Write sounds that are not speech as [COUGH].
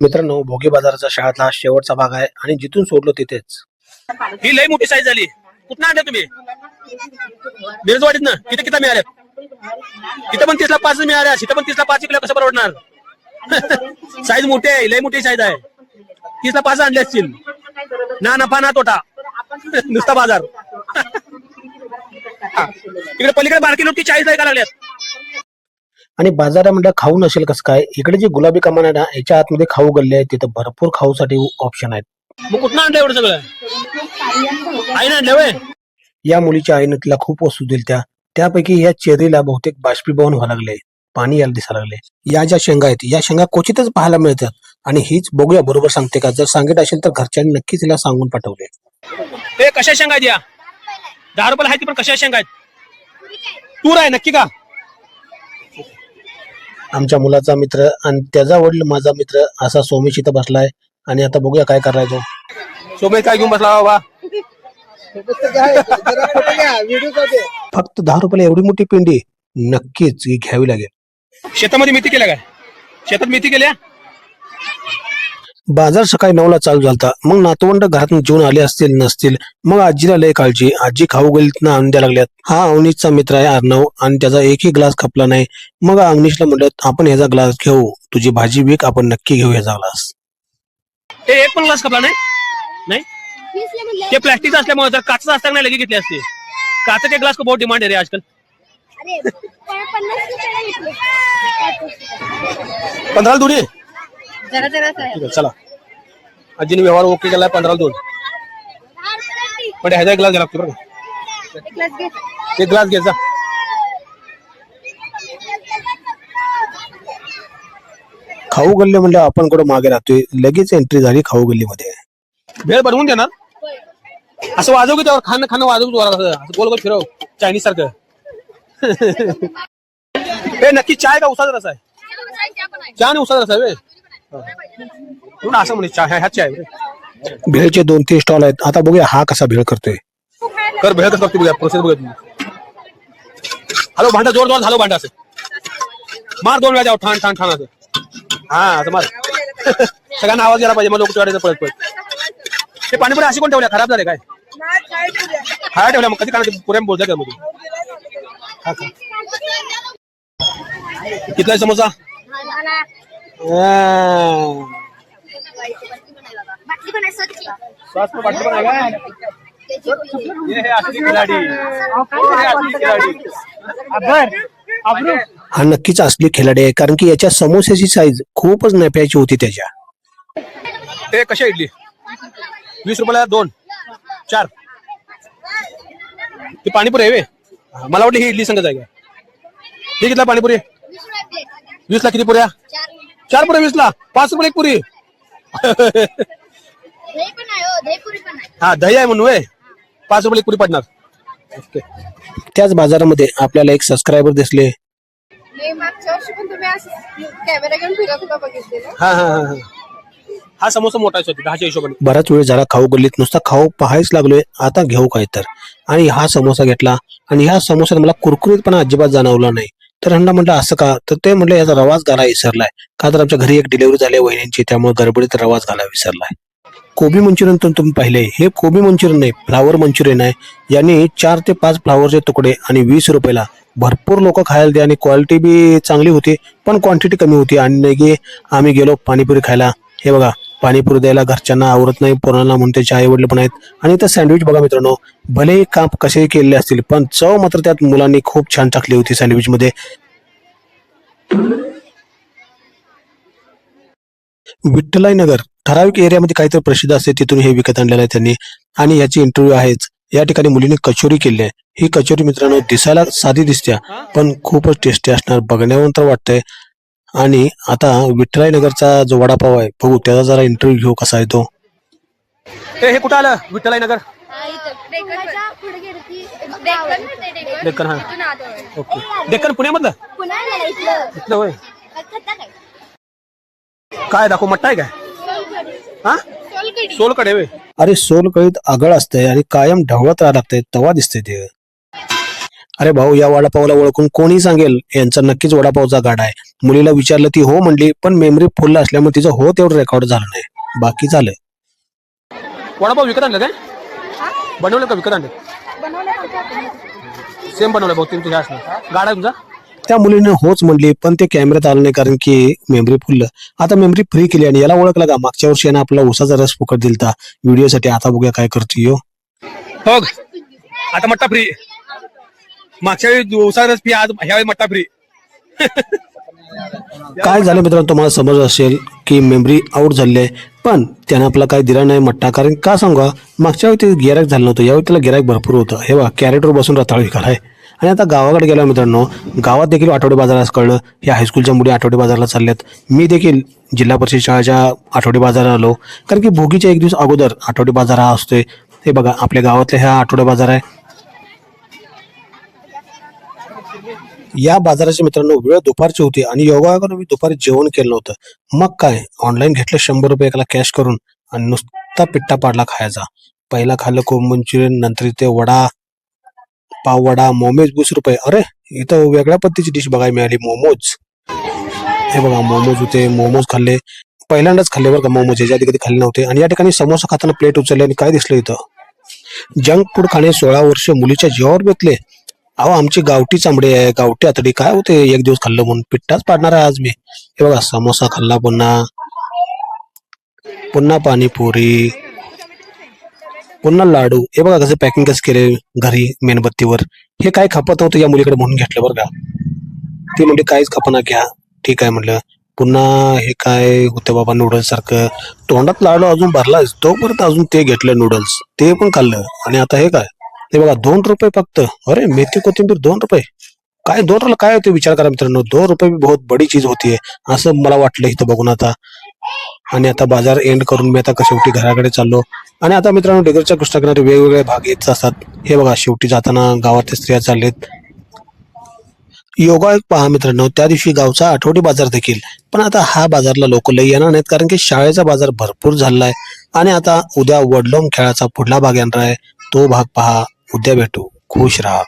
मित्रांनो भोगी बाजाराचा शाळेतला हा शेवटचा भाग आहे आणि जिथून सोडलो तिथेच. ही लई मोठी साईज झाली. कुठं आणल्या तुम्ही? मिरजवाडीत ना किती किती मिळाले? तिथं पण तीसला पाच मिळाल्या. तिथं पण तीसला पाच किलो कसं परवडणार साईज [LAUGHS] मोठी आहे. लई मोठी साईज आहे. तीसला पाच आणले असतील. ना नफा ना तोटा. [LAUGHS] नुसता बाजार. [LAUGHS] इकडे पलीकडे बारकी लोक चाळीस ऐका लागल्यात? आणि बाजारामध्ये खाऊ नसेल कसं काय? इकडे जे गुलाबी कमान आहे ना याच्या आतमध्ये खाऊ गल्ले आहेत. तिथं भरपूर खाऊसाठी ऑप्शन आहेत. मग कुठं आणलं एवढं सगळं? आई ना आणलं या मुलीच्या आईनं तिला खूप वस्तू दिल्या त्या. त्यापैकी या चेरीला बहुतेक बाष्पीभवन व्हायला लागले पाणी यायला दिसायला लागले या ज्या शेंगा आहेत या शेंगा क्वचितच पाहायला मिळतात. आणि हीच बघूया बरोबर सांगते का? जर सांगितलं असेल तर घरच्यांनी नक्कीच तिला सांगून पाठवले. हे कशा शेंगा आहेत या? दहा रुपयाला आहे ती पण कशा शेंगा आहेत? तूर आहे नक्की का? आमच्या मुलाचा मित्र आणि त्याचा वडील माझा मित्र असा सोमेश इथं बसलाय. आणि आता बघूया काय करायला तो सोमेश काय घेऊन बसला बाबा? फक्त दहा रुपयाला एवढी मोठी पिंडी नक्कीच ही घ्यावी लागेल. शेतामध्ये मेथी केल्या काय? शेतात मेथी केल्या? बाजार सकाळी नऊला चालू झालता. मग नातवंड घरातून जेवून आले असतील नसतील मग आजीला लय काळजी. आजी खाऊ गलीतनं आणून द्या लागल्यात. हा अवनीशचा मित्र आहे अर्णव आणि त्याचा एकही ग्लास खपला नाही. मग अवनीशला म्हणलं आपण ह्याचा ग्लास घेऊ. तुझी भाजी विक आपण नक्की घेऊ ह्याचा ग्लास. ते एक पण ग्लास खपला नाही? नाही? ते प्लॅस्टिक असल्यामुळे काचचा असताना नाही लगे घेतले असते. काचाचे ग्लास को बहुत डिमांड आहे रे आजकाल. अरे पन्नास ठीक आहे चला. आजीने व्यवहार ओके केलाय पंधरा दोन. पण ह्याचा एक ग्लास घ्या लागतो बरं का? एक ग्लास घे. एक ग्लास घ्यायचा खाऊ गल्ली म्हणलं आपण कुठं मागे राहतोय. लगेच एंट्री झाली खाऊ गल्लीमध्ये. भेळ बनवून देणार असं वाजव की त्यावर खाणं खाणं वाजव तू असं. असं गोल गोल फिरव. चायनीज सारखं. [LAUGHS] हे नक्की चाय का उसाचा रस आहे? चहा आणि उसाचा रस आहे वे असं म्हणे? चहा आहे. भेळचे दोन तीन स्टॉल आहेत. आता बघूया हा कसा भेळ करतोय. कर भेळ कसं बघते बघूया. प्रोसेस बघूया तुम्ही. हॅलो भांडा जोर जोर झालो भांडा असं. मार दोन वेळा जाऊ. ठाण ठाण ठाण असं. हा असं मार. [LAUGHS] सगळ्यांना आवाज गेला पाहिजे. मग लोक वाटायचं पळत पळत. ते पाणीपुरी अशी कोण ठेवल्या? खराब झाले काय? खाया ठेवल्या. मग कधी काय पुऱ्या बोलतात का खा. कितला समोसा? श्वास बाटली ये है असली खिलाडी. ये असली खिलाडी. हा नक्कीच असली खिलाडी आहे कारण की याच्या समोस्याची साईज खूपच नफ्याची होती त्याच्या. ते कशा इडली? वीस रुपयाला दोन चार. ती पाणीपुरी आहे वे. मला वाटली ही इडली संगत आहे का हे कितला पाणीपुरी वीस वीस ला किती पुऱ्या? चार पुऱ्या वीस ला पाच रुपये एक पुरी. हो हा दही आहे म्हणून पाच रुपये एक पुरी पडणार. ओके. त्याच बाजारामध्ये आपल्याला एक सबस्क्रायबर दिसले. मी मागच्या वर्षी पण तुम्ही असं कॅमेरा घेऊन फिरत होता बघितलेलं. हा हा हा हा. हा समोसा मोठा आहे दहाच्या हिशोबाने. बराच वेळ झाला खाऊ गल्लीत नुसता खाऊ पाहायच लागलोय आता घेऊ काय तर. आणि हा समोसा घेतला आणि ह्या समोसात मला कुरकुरीतपणा अजिबात जाणवला नाही. तर ह्यांना म्हटलं असं का? तर ते म्हटलं याचा रवाज घाला विसरलाय. का तर आमच्या घरी एक डिलिव्हरी झाली आहे वहिनींची त्यामुळे गडबडीत रवाज घाला विसरलाय. कोबी मंचुरियन तर तुम्ही पाहिले. हे कोबी मंचुरियन नाही फ्लावर मंचुरियन आहे. यांनी चार ते पाच फ्लावरचे तुकडे आणि वीस रुपयाला. भरपूर लोक खायला दे आणि क्वालिटी बी चांगली होती पण क्वांटिटी कमी होती. आणि आम्ही गेलो पाणीपुरी खायला. हे बघा पाणीपुरी द्यायला घरच्यांना आवडत नाही पोरांना म्हणून त्याचे आई वडील पण आहेत. आणि इथं सँडविच बघा मित्रांनो भलेही काप कसे केलेले असतील पण चव मात्र त्यात मुलांनी खूप छान टाकली होती सँडविच मध्ये. विठ्ठलाई नगर ठराविक एरियामध्ये काहीतरी प्रसिद्ध असते तिथून हे विकत आणलेलं आहे त्यांनी. आणि याची इंटरव्ह्यू आहेच. या ठिकाणी मुलीने कचोरी केली आहे. ही कचोरी मित्रांनो दिसायला साधी दिसते पण खूपच टेस्टी असणार बघण्यावर वाटतंय. आणि आता विठ्ठलाई नगरचा जो वडापाव आहे बघू त्याचा जरा इंटरव्ह्यू घेऊ कसा आहे तो हे हे कुठं आलं विठ्ठलाई नगर पुढे गेली ती डेक्कन हा. ओके. डेक्कन पुण्यामधलं? इथलं. होय. काय? काय दाखव मट्टा आहे काय? हा? सोलकडे वे अरे सोलकळीत आगळ असतंय आणि कायम ढवळत राहावं लागतंय तवा दिसतंय ते. अरे भाऊ या वडापावला ओळखून कोणी सांगेल यांचा नक्कीच वडापावचा गाडा आहे. मुलीला विचारलं ती हो म्हणली पण मेमरी फुल असल्यामुळे तिचं हो तेवढं रेकॉर्ड झालं नाही. बाकी झालं. वडापाव विकत आणलं काय? बनवलं का विकत आणलं? सेम बनवलं बहुतेक तुझ्या असणार गाडा तुमचा? त्या मुलीने होच म्हणली पण ते कॅमेऱ्यात आलं नाही कारण की मेमरी फुललं आता मेमरी फ्री केली आणि याला ओळखलं का? मागच्या वर्षी यानं आपला उसाचा रस फुकट दिलता. व्हिडिओसाठी आता बघूया काय करतो यो. हो आता मट्टा फ्री मागच्या वेळी उसारच फी आज ह्यावेळी मट्टा फ्री काय झालं मित्रांनो तुम्हाला समज असेल की मेमरी आउट झाली आहे पण त्यानं आपला काय दिला नाही मट्टा. कारण का सांगा मागच्या वेळी ते गिरायक झालं नव्हतं यावेळी त्याला गिरायक भरपूर होतं. हे बघा कॅरेटवर बसून रताळ आहे. आणि आता गावाकडे गेला मित्रांनो गावात देखील आठवडे बाजारात कळलं हे हायस्कूलच्या मुली आठवडे बाजारला चालल्यात. मी देखील जिल्हा परिषद शाळेच्या आठवडे बाजारात आलो. कारण की भोगीच्या एक दिवस अगोदर आठवडे बाजार हा असतोय. हे बघा आपल्या गावातल्या ह्या आठवडे बाजार आहे. या बाजाराचे मित्रांनो वेळ दुपारची होती आणि योगायोगानं मी दुपारी जेवण केलं नव्हतं. मग काय? ऑनलाईन घेतलं शंभर रुपये एकाला कॅश करून आणि नुसता पिट्टा पाडला खायचा. पहिला खाल्लं कोंब मंचुरियन नंतर इथे वडा पाव वडा मोमोज वीस रुपये. अरे इथं वेगळ्या पद्धतीची डिश बघायला मिळाली मोमोज. हे बघा मोमोज होते मोमोज खाल्ले. पहिल्यांदाच खाल्ले बरं का मोमोज याच्या आधी कधी खाल्ले नव्हते. आणि या ठिकाणी समोसा खाताना प्लेट उचलले आणि काय दिसलं इथं? जंक फूड खाणे सोळा वर्ष मुलीच्या जीवावर बेतले. अहो आमची गावठी चांबडी आहे गावठी आतडी काय होते? एक दिवस खाल्लं म्हणून पिठाच पाडणार आहे आज मी. हे बघा समोसा खाल्ला पुन्हा. पुन्हा पाणीपुरी. पुन्हा लाडू. हे बघा कसं पॅकिंग कसं केले घरी मेणबत्तीवर हे काय खपत होतं या मुलीकडे म्हणून घेतलं बरं का. ती म्हणजे काहीच खपना घ्या. ठीक आहे म्हटलं पुन्हा हे काय होतं बाबा नूडल्स सारखं. तोंडात लाडू अजून भरलाच तोपर्यंत अजून ते घेतलं नूडल्स ते पण खाल्लं. आणि आता हे काय? हे बघा दोन रुपये फक्त. अरे मेथी कोथिंबीर दोन रुपये. काय दोन रुपये काय होते? विचार करा मित्रांनो. दोन रुपये बहुत बडी चीज होती असं मला वाटलं इथं बघून आता. आणि आता बाजार एंड करून मी आता शेवटी घराकडे चाललो. आणि आता मित्रांनो डेगरच्या कृष्णाकिनारी वेगवेगळे भाग येत असतात. हे बघा शेवटी जाताना गावातल्या स्त्रिया चाललेत. योगा एक पहा मित्रांनो त्या दिवशी गावचा आठवडी बाजार देखील. पण आता हा बाजारला लोक लई येणार नाहीत कारण की शाळेचा बाजार भरपूर झालेला आहे. आणि आता उद्या वडलोम खेळाचा पुढला भाग येणार आहे. तो भाग पहा. उद्या भेटू. खुश राहा.